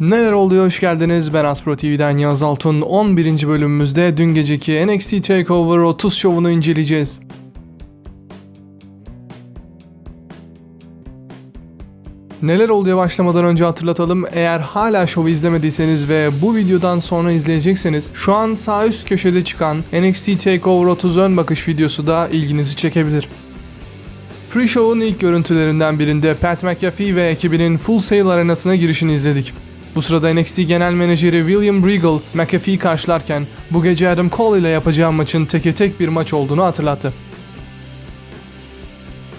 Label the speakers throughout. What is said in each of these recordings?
Speaker 1: Neler oluyor hoş geldiniz ben Aspro TV'den Yaz Altun 11. bölümümüzde dün geceki NXT TakeOver 30 şovunu inceleyeceğiz. Neler oluyor başlamadan önce hatırlatalım. Eğer hala şovu izlemediyseniz ve bu videodan sonra izleyecekseniz şu an sağ üst köşede çıkan NXT TakeOver 30 ön bakış videosu da ilginizi çekebilir. Pre-show'un ilk görüntülerinden birinde Pat McAfee ve ekibinin Full Sail arenasına girişini izledik. Bu sırada NXT Genel Menajeri William Regal, McAfee'yi karşılarken bu gece Adam Cole ile yapacağı maçın teke tek bir maç olduğunu hatırlattı.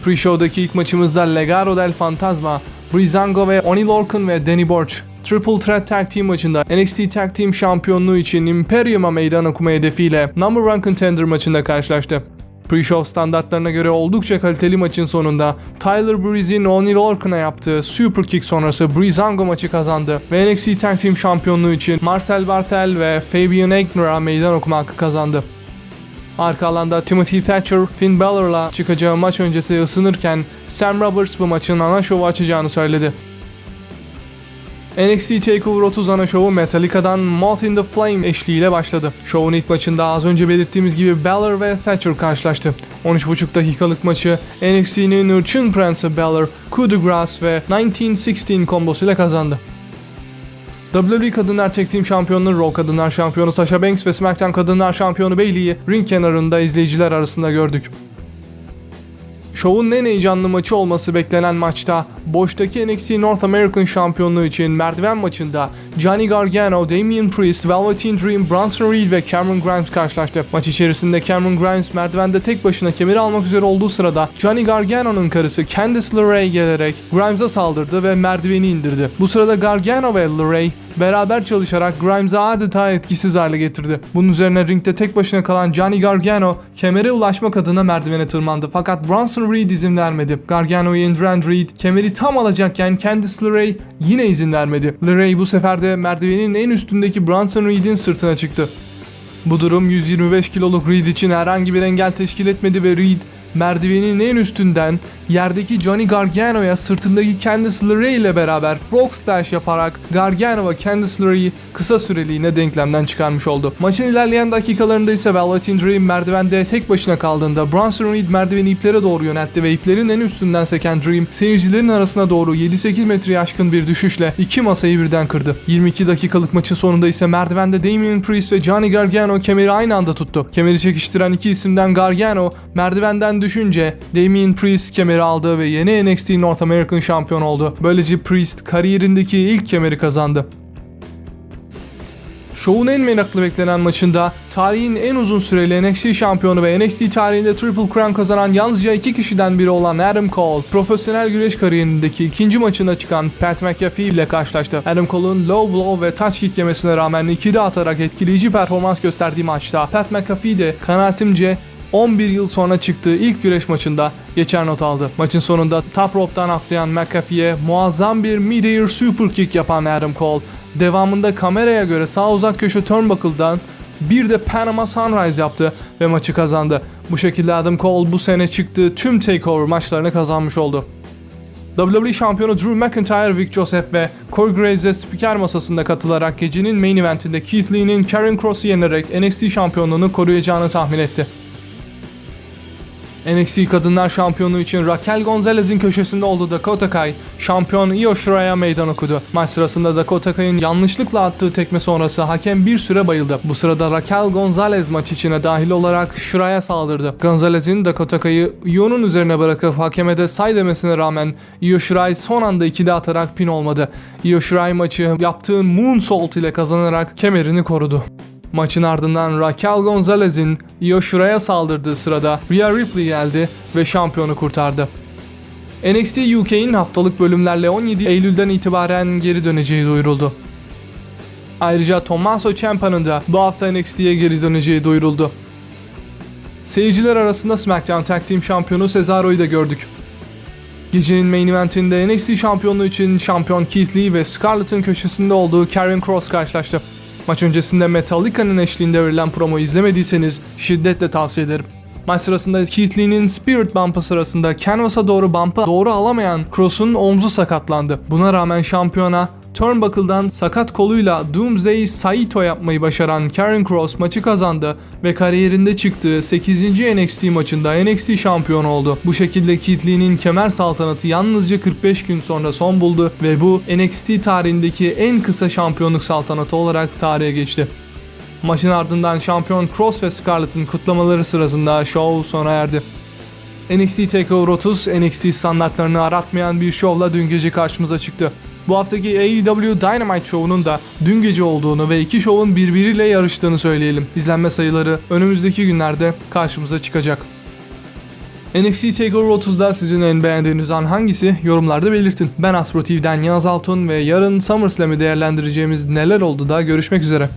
Speaker 1: Pre-show'daki ilk maçımızda Legado del Fantasma, Breezango ve Oni Lorcan ve Danny Burch, Triple Threat Tag Team maçında NXT Tag Team şampiyonluğu için Imperium'a meydan okuma hedefiyle Number One Contender maçında karşılaştı. Pre-show standartlarına göre oldukça kaliteli maçın sonunda Tyler Breeze'in Oni Lorcan'a yaptığı super kick sonrası Breezango maçı kazandı ve NXT Tag Team şampiyonluğu için Marcel Bartel ve Fabian Aichner'a meydan okuma hakkı kazandı. Arka alanda Timothy Thatcher, Finn Balor'la çıkacağı maç öncesi ısınırken Sam Roberts bu maçın ana şovu açacağını söyledi. NXT TakeOver 30 ana şovu Metallica'dan Moth in the Flame eşliğiyle başladı. Şovun ilk maçında az önce belirttiğimiz gibi Balor ve Thatcher karşılaştı. 13,5 dakikalık maçı NXT'nin Urchin Prensi Balor, Coup de Grace ve 1916 kombosuyla kazandı. WWE Kadınlar Tag Team Şampiyonu, Raw Kadınlar Şampiyonu Sasha Banks ve SmackDown Kadınlar Şampiyonu Bayley'i ring kenarında izleyiciler arasında gördük. Şovun en heyecanlı maçı olması beklenen maçta boştaki NXT North American şampiyonluğu için merdiven maçında Johnny Gargano, Damian Priest, Velveteen Dream, Bronson Reed ve Cameron Grimes karşılaştı. Maç içerisinde Cameron Grimes merdivende tek başına kemeri almak üzere olduğu sırada Johnny Gargano'nun karısı Candice LeRae gelerek Grimes'a saldırdı ve merdiveni indirdi. Bu sırada Gargano ve LeRae beraber çalışarak Grimes'ı adeta etkisiz hale getirdi. Bunun üzerine ringde tek başına kalan Johnny Gargano kemere ulaşmak adına merdivene tırmandı fakat Bronson Reed izin vermedi. Gargano'yu indiren Reed kemeri tam alacakken Candice LeRae yine izin vermedi. LeRae bu sefer de merdivenin en üstündeki Bronson Reed'in sırtına çıktı. Bu durum 125 kiloluk Reed için herhangi bir engel teşkil etmedi ve Reed merdivenin en üstünden yerdeki Johnny Gargano'ya sırtındaki Candice LeRae ile beraber frog splash yaparak Gargano ve Candice LeRae'yi kısa süreliğine denklemden çıkarmış oldu. Maçın ilerleyen dakikalarında ise Velveteen Dream merdivende tek başına kaldığında Bronson Reed merdiveni iplere doğru yöneltti ve iplerin en üstünden seken Dream seyircilerin arasına doğru 7-8 metreye aşkın bir düşüşle iki masayı birden kırdı. 22 dakikalık maçın sonunda ise merdivende Damian Priest ve Johnny Gargano kemeri aynı anda tuttu. Kemeri çekiştiren iki isimden Gargano merdivenden düşünce Damian Priest kemeri aldı ve yeni NXT North American şampiyon oldu. Böylece Priest kariyerindeki ilk kemeri kazandı. Şovun en meraklı beklenen maçında tarihin en uzun süreli NXT şampiyonu ve NXT tarihinde Triple Crown kazanan yalnızca iki kişiden biri olan Adam Cole, profesyonel güreş kariyerindeki ikinci maçına çıkan Pat McAfee ile karşılaştı. Adam Cole'un low blow ve touch kick yemesine rağmen ikili atarak etkileyici performans gösterdiği maçta Pat McAfee de kanaatimce 11 yıl sonra çıktığı ilk güreş maçında geçer not aldı. Maçın sonunda top rope'dan atlayan McAfee'ye muazzam bir mid-air super kick yapan Adam Cole, devamında kameraya göre sağ uzak köşe turnbuckle'dan bir de Panama Sunrise yaptı ve maçı kazandı. Bu şekilde Adam Cole bu sene çıktığı tüm takeover maçlarını kazanmış oldu. WWE şampiyonu Drew McIntyre, Vic Joseph ve Corey Graves'e spiker masasında katılarak gecenin main eventinde Keith Lee'nin Karen Cross'u yenerek NXT şampiyonluğunu koruyacağını tahmin etti. NXT Kadınlar Şampiyonu için Raquel Gonzalez'in köşesinde olduğu Dakota Kai, şampiyon Io Shirai'ye meydan okudu. Maç sırasında Dakota Kai'nin yanlışlıkla attığı tekme sonrası hakem bir süre bayıldı. Bu sırada Raquel Gonzalez maç içine dahil olarak Shirai'ye saldırdı. Gonzalez'in Dakota Kai'yi Io'nun üzerine bırakıp hakeme de say demesine rağmen Io Shirai son anda ikili atarak pin olmadı. Io Shirai maçı yaptığı moonsault ile kazanarak kemerini korudu. Maçın ardından Raquel Gonzalez'in Io Shirai'ye saldırdığı sırada Rhea Ripley geldi ve şampiyonu kurtardı. NXT UK'in haftalık bölümlerle 17 Eylül'den itibaren geri döneceği duyuruldu. Ayrıca Tommaso Ciampa'nın da bu hafta NXT'ye geri döneceği duyuruldu. Seyirciler arasında SmackDown Tag Team şampiyonu Cesaro'yu da gördük. Gecenin main eventinde NXT şampiyonluğu için şampiyon Keith Lee ve Scarlett'ın köşesinde olduğu Karrion Cross karşılaştı. Maç öncesinde Metallica'nın eşliğinde verilen promo izlemediyseniz şiddetle tavsiye ederim. Maç sırasında Keith Lee'nin Spirit Bump'ı sırasında Canvas'a doğru bump'ı doğru alamayan Cross'un omzu sakatlandı. Buna rağmen şampiyona Turnbuckle'dan sakat koluyla Doomsday Saito yapmayı başaran Karen Cross maçı kazandı ve kariyerinde çıktığı 8. NXT maçında NXT şampiyonu oldu. Bu şekilde Keith Lee'nin kemer saltanatı yalnızca 45 gün sonra son buldu ve bu NXT tarihindeki en kısa şampiyonluk saltanatı olarak tarihe geçti. Maçın ardından şampiyon Cross ve Scarlett'ın kutlamaları sırasında show sona erdi. NXT TakeOver 30 NXT standartlarını aratmayan bir şovla dün gece karşımıza çıktı. Bu haftaki AEW Dynamite şovunun da dün gece olduğunu ve iki şovun birbiriyle yarıştığını söyleyelim. İzlenme sayıları önümüzdeki günlerde karşımıza çıkacak. NXT TakeOver 30'da sizin en beğendiğiniz an hangisi? Yorumlarda belirtin. Ben Aspro TV'den Yaz Altun ve yarın SummerSlam'ı değerlendireceğimiz neler oldu da görüşmek üzere.